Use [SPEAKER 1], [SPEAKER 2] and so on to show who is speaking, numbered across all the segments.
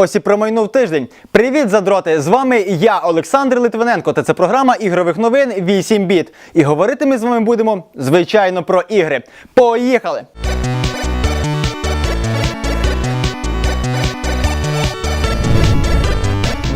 [SPEAKER 1] Ось і промайнув тиждень. Привіт, задроти! З вами я, Олександр Литвиненко, та це програма ігрових новин 8 біт. І говорити ми з вами будемо, звичайно, про ігри. Поїхали!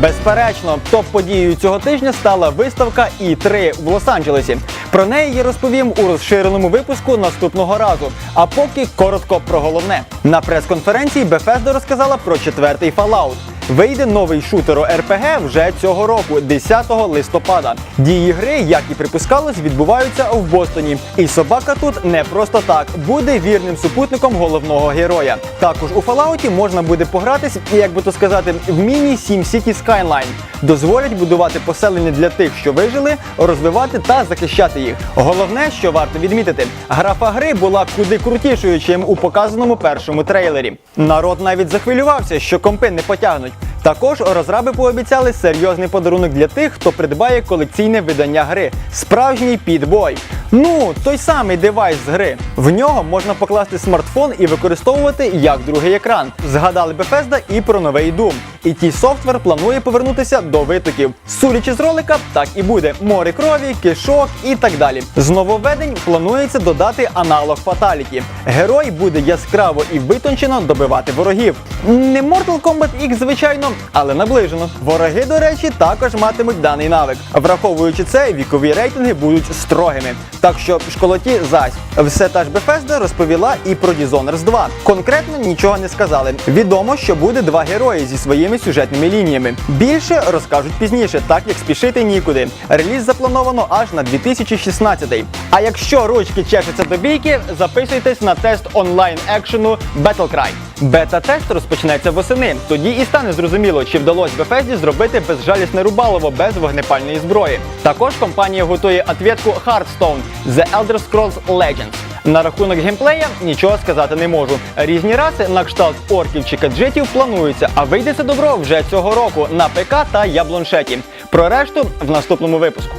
[SPEAKER 1] Безперечно, топ-подією цього тижня стала виставка І3 в Лос-Анджелесі. Про неї я розповім у розширеному випуску наступного разу. А поки коротко про головне. На прес-конференції Bethesda розказала про четвертий Fallout. Вийде новий шутер RPG вже цього року, 10 листопада. Дії гри, як і припускалось, відбуваються в Бостоні. І собака тут не просто так буде вірним супутником головного героя. Також у Fallout можна буде погратись, як би то сказати, в міні SimCity Skyline. Дозволять будувати поселення для тих, що вижили, розвивати та захищати їх. Головне, що варто відмітити, графа гри була куди крутішою, чим у показаному першому трейлері. Народ навіть захвилювався, що компи не потягнуть. Також розраби пообіцяли серйозний подарунок для тих, хто придбає колекційне видання гри. Справжній підбой. Ну, той самий девайс з гри. В нього можна покласти смартфон і використовувати як другий екран. Згадали Bethesda і про новий Doom. І ті софтвер планує повернутися до витоків. Судячи з ролика, так і буде: море крові, кишок і так далі. З нововведень планується додати аналог Fatality. Герой буде яскраво і витончено добивати ворогів. Не Mortal Kombat X, звичайно, але наближено. Вороги, до речі, також матимуть даний навик. Враховуючи це, вікові рейтинги будуть строгими. Так що школоті зась. Все та ж Bethesda розповіла і про Dishonored 2. Конкретно нічого не сказали. Відомо, що буде два герої зі своїми сюжетними лініями. Більше розкажуть пізніше, так як спішити нікуди. Реліз заплановано аж на 2016. А якщо ручки чешуться до бійки, записуйтесь на тест онлайн екшену Battlecry. Бета-тест розпочнеться восени. Тоді і стане зрозуміло, чи вдалося Bethesda зробити безжалісне рубалово без вогнепальної зброї. Також компанія готує ответку Hearthstone The Elder Scrolls Legends. На рахунок геймплея нічого сказати не можу. Різні раси на кшталт орків чи каджитів плануються, а вийде це добро вже цього року на ПК та яблоншеті. Про решту в наступному випуску.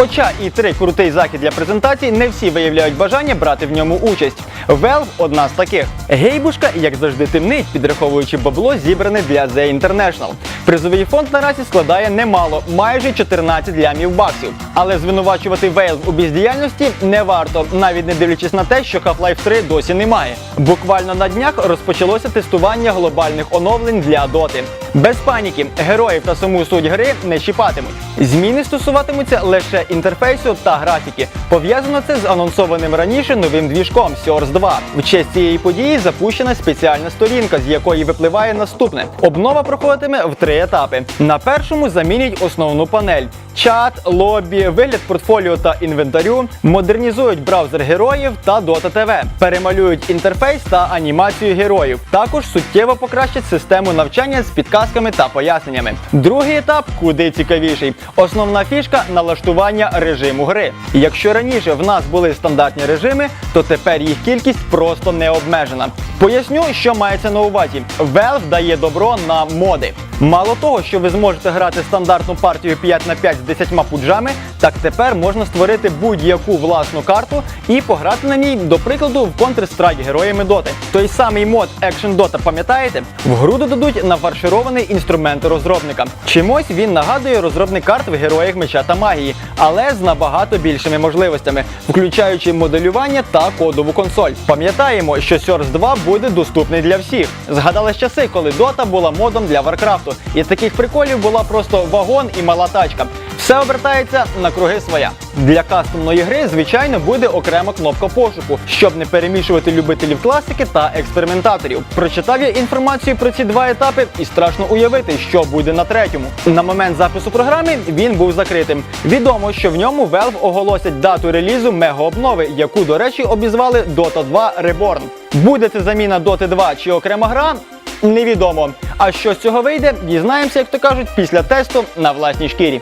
[SPEAKER 1] Хоча і три крутий захід для презентації, не всі виявляють бажання брати в ньому участь. Valve – одна з таких. Гейбушка, як завжди, темнить, підраховуючи бабло, зібране для The International. Призовий фонд наразі складає немало, майже 14 лямів баксів. Але звинувачувати Valve у бездіяльності не варто, навіть не дивлячись на те, що Half-Life 3 досі немає. Буквально на днях розпочалося тестування глобальних оновлень для доти. Без паніки, героїв та саму суть гри не чіпатимуть. Зміни стосуватимуться лише інтерфейсу та графіки. Пов'язано це з анонсованим раніше новим двіжком Source 2. В честь цієї події запущена спеціальна сторінка, з якої випливає наступне. Обнова проходитиме в три етапи. На першому замінять основну панель. Чат, лобі, вигляд портфоліо та інвентарю, модернізують браузер героїв та Dota TV, перемалюють інтерфейс та анімацію героїв. Також суттєво покращать систему навчання з підказками та поясненнями. Другий етап куди цікавіший. Основна фішка налаштування режиму гри. І Якщо раніше в нас були стандартні режими, то тепер їх кількість просто не обмежена. Поясню, що мається на увазі. Valve дає добро на моди. Мало того, що ви зможете грати стандартну партію 5 на 5 з 10 пуджами, так тепер можна створити будь-яку власну карту і пограти на ній, до прикладу, в Counter-Strike героями Доти. Той самий мод Action Dota, пам'ятаєте? В гру додадуть нафарширований інструмент розробника. Чимось він нагадує розробник карт в героях меча та магії, але з набагато більшими можливостями, включаючи моделювання та кодову консоль. Пам'ятаємо, що Source 2 буде доступний для всіх. Згадали часи, коли Dota була модом для Варкрафту, і таких приколів була просто вагон і мала тачка. Все обертається на круги своя. Для кастомної гри, звичайно, буде окрема кнопка пошуку, щоб не перемішувати любителів класики та експериментаторів. Прочитав я інформацію про ці два етапи і страшно уявити, що буде на третьому. На момент запису програми він був закритим. Відомо, що в ньому Valve оголосять дату релізу мегаобнови, яку, до речі, обізвали Dota 2 Reborn. Буде це заміна Dota 2 чи окрема гра? Невідомо. А що з цього вийде, дізнаємося, як то кажуть, після тесту на власній шкірі.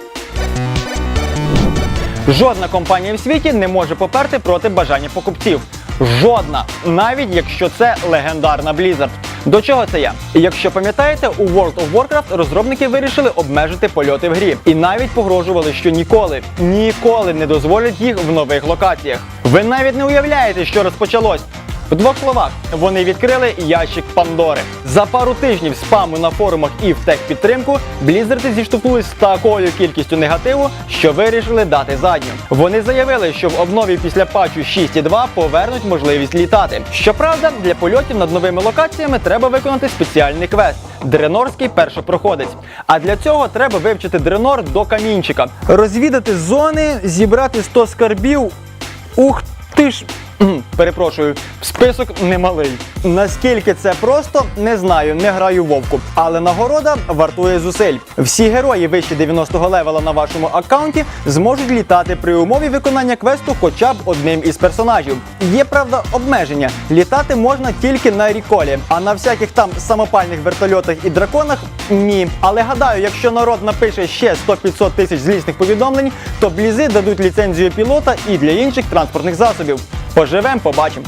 [SPEAKER 1] Жодна компанія в світі не може поперти проти бажання покупців. Жодна, навіть якщо це легендарна Blizzard. До чого це я? Якщо пам'ятаєте, у World of Warcraft розробники вирішили обмежити польоти в грі і навіть погрожували, що ніколи, ніколи не дозволять їх в нових локаціях. Ви навіть не уявляєте, що розпочалось. В двох словах, вони відкрили ящик Пандори. За пару тижнів спаму на форумах і в техпідтримку Blizzard зіштовхнулись з такою кількістю негативу, що вирішили дати задню. Вони заявили, що в обнові після патчу 6.2 повернуть можливість літати. Щоправда, для польотів над новими локаціями треба виконати спеціальний квест. Дренорський першопроходець. А для цього треба вивчити дренор до камінчика, розвідати зони, зібрати 100 скарбів. Ух ти ж. Перепрошую, список немалий. Наскільки це просто, не знаю, не граю вовку. Але нагорода вартує зусиль. Всі герої вище 90-го левела на вашому аккаунті зможуть літати при умові виконання квесту хоча б одним із персонажів. Є правда обмеження. Літати можна тільки на ріколі, а на всяких там самопальних вертольотах і драконах ні. Але гадаю, якщо народ напише ще 100-500 тисяч злісних повідомлень, то блізи дадуть ліцензію пілота і для інших транспортних засобів. Поживем, побачимо.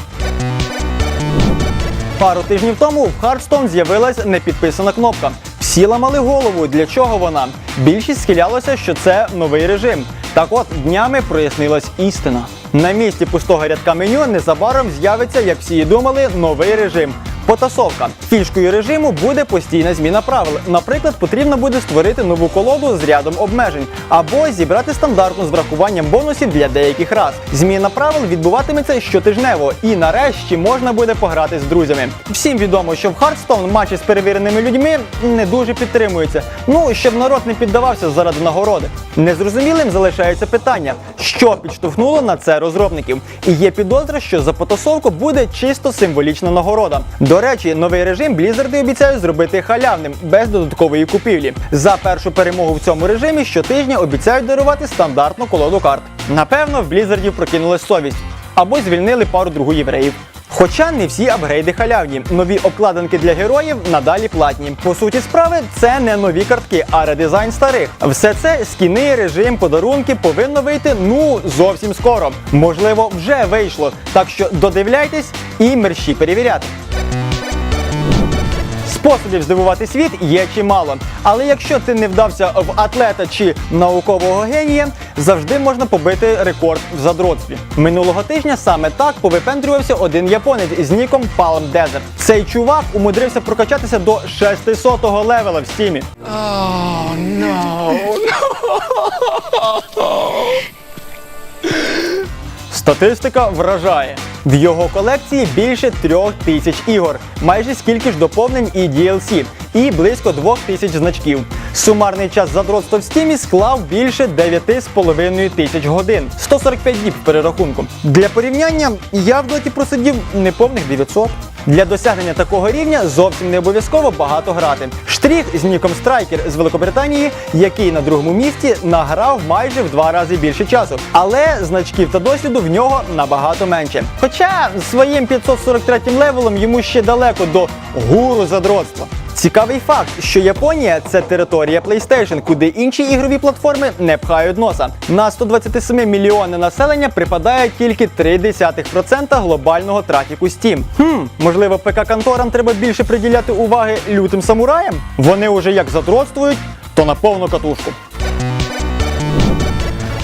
[SPEAKER 1] Пару тижнів тому в Хардстон з'явилась непідписана кнопка. Всі ламали голову, для чого вона. Більшість схилялося, що це новий режим. Так от днями прояснилась істина. На місці пустого рядка меню незабаром з'явиться, як всі думали, новий режим. Потасовка. Фішкою режиму буде постійна зміна правил. Наприклад, потрібно буде створити нову колоду з рядом обмежень або зібрати стандартну з врахуванням бонусів для деяких рас. Зміна правил відбуватиметься щотижнево, і нарешті можна буде пограти з друзями. Всім відомо, що в Hearthstone матчі з перевіреними людьми не дуже підтримуються. Ну щоб народ не піддавався заради нагороди. Незрозумілим залишається питання, що підштовхнуло на це розробників. І є підозра, що за потасовку буде чисто символічна нагорода. До речі, новий режим Blizzard обіцяють зробити халявним без додаткової купівлі. За першу перемогу в цьому режимі щотижня обіцяють дарувати стандартну колоду карт. Напевно, в Blizzard прокинулась совість або звільнили пару другу євреїв. Хоча не всі апгрейди халявні. Нові обкладинки для героїв надалі платні. По суті справи, це не нові картки, а редизайн старих. Все це скіни, режим, подарунки повинно вийти ну зовсім скоро. Можливо, вже вийшло. Так що додивляйтесь і мерщі перевіряти. Способів здивувати світ є чимало. Але якщо ти не вдався в атлета чи наукового генія, завжди можна побити рекорд в задротстві. Минулого тижня саме так повипендрювався один японець з ніком Palm Desert. Цей чувак умудрився прокачатися до 600-го левела в стімі. Статистика вражає. В його колекції більше трьох тисяч ігор, майже скільки ж доповнень і DLC, і близько двох тисяч значків. Сумарний час задротства в стімі склав більше 9,5 тисяч годин, 145 діб в перерахунку. Для порівняння я в доті просидів неповних 900. Для досягнення такого рівня зовсім не обов'язково багато грати. Штріх з ніком Страйкер з Великобританії, який на другому місці награв майже в два рази більше часу. Але значків та досвіду в нього набагато менше. Хоча своїм 543 левелом йому ще далеко до гуру задротства. Цікавий факт, що Японія це територія PlayStation, куди інші ігрові платформи не пхають носа. На 127 мільйони населення припадає тільки 0,3% глобального трафіку Steam. Хм, можливо, ПК-конторам треба більше приділяти уваги лютим самураям? Вони уже як задротствують, то на повну катушку.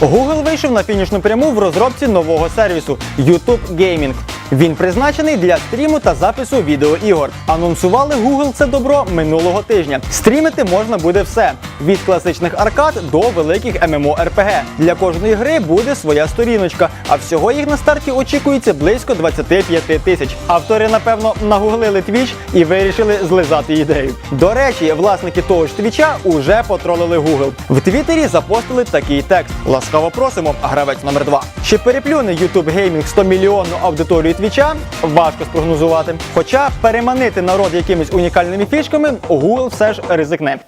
[SPEAKER 1] Google вийшов на фінішну пряму в розробці нового сервісу YouTube Gaming. Він призначений для стріму та запису відеоігор. Анонсували Google це добро минулого тижня. Стрімити можна буде все: від класичних аркад до великих MMORPG. Для кожної гри буде своя сторіночка, а всього їх на старті очікується близько 25 тисяч. Автори, напевно, нагуглили Twitch і вирішили злизати ідею. До речі, власники того ж твіча уже потролили Google. В Твіттері запостили такий текст: ласкаво просимо, гравець номер 2 Чи переплюне YouTube Gaming 100 мільйонну аудиторію твіча? Важко спрогнозувати. Хоча переманити народ якимись унікальними фішками Google все ж ризикне.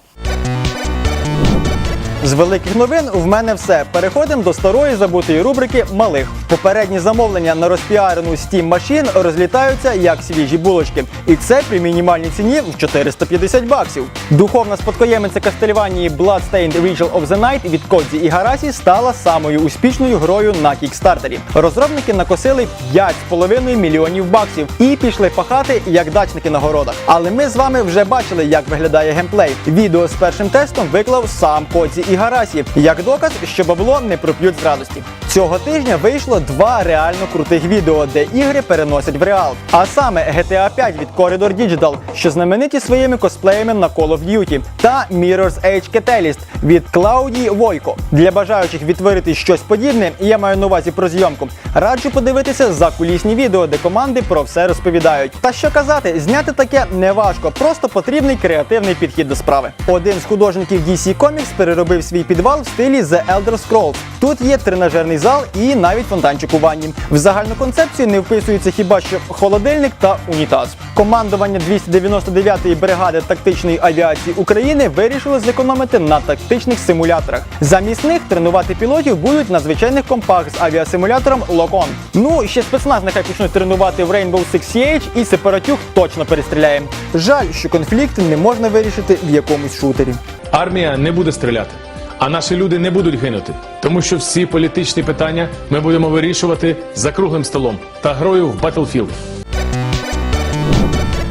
[SPEAKER 1] З великих новин в мене все. Переходимо до старої забутої рубрики малих. Попередні замовлення на розпіарену Steam машин розлітаються як свіжі булочки. І це при мінімальній ціні в 450 баксів. Духовна спадкоємиця Кастельванії Bloodstained Ritual of the Night від Кодзі і Гарасі стала самою успішною грою на кікстартері. Розробники накосили 5,5 мільйонів баксів і пішли пахати як дачники на городах. Але ми з вами вже бачили, як виглядає геймплей. Відео з першим тестом виклав сам Кодзі і Гарасі, як доказ, що бабло не проп'ють з радості. Цього тижня вийшло два реально крутих відео, де ігри переносять в реал. А саме GTA 5 від Corridor Digital, що знамениті своїми косплеями на Call of Duty, та Mirror's Edge Catalyst від Клаудії Войко. Для бажаючих відтворити щось подібне, і я маю на увазі про зйомку. Раджу подивитися закулісні відео, де команди про все розповідають. Та що казати, зняти таке не важко, просто потрібний креативний підхід до справи. Один з художників DC Comics переробив свій підвал в стилі The Elder Scrolls. Тут є тренажерний зал і навіть фонтанчик у ванні. В загальну концепцію не вписується хіба що холодильник та унітаз. Командування 299-ї бригади тактичної авіації України вирішило зекономити на тактичних симуляторах. Замість них тренувати пілотів будуть на звичайних компах з авіасимулятором Lock-On. Ну ще спецназ нехай почнуть тренувати в Rainbow Six Siege і сепаратюх точно перестріляє. Жаль, що конфлікт не можна вирішити в якомусь шутері.
[SPEAKER 2] Армія не буде стріляти, а наші люди не будуть гинути, тому що всі політичні питання ми будемо вирішувати за круглим столом та грою в Battlefield.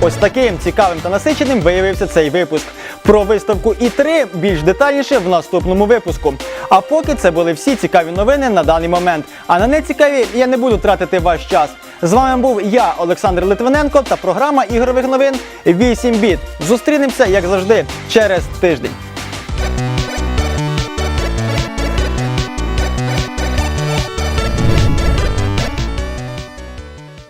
[SPEAKER 1] Ось таким цікавим та насиченим виявився цей випуск. Про виставку І3 більш детальніше в наступному випуску. А поки це були всі цікаві новини на даний момент. А на нецікаві я не буду тратити ваш час. З вами був я, Олександр Литвиненко, та програма ігрових новин 8 біт. Зустрінемося, як завжди, через тиждень.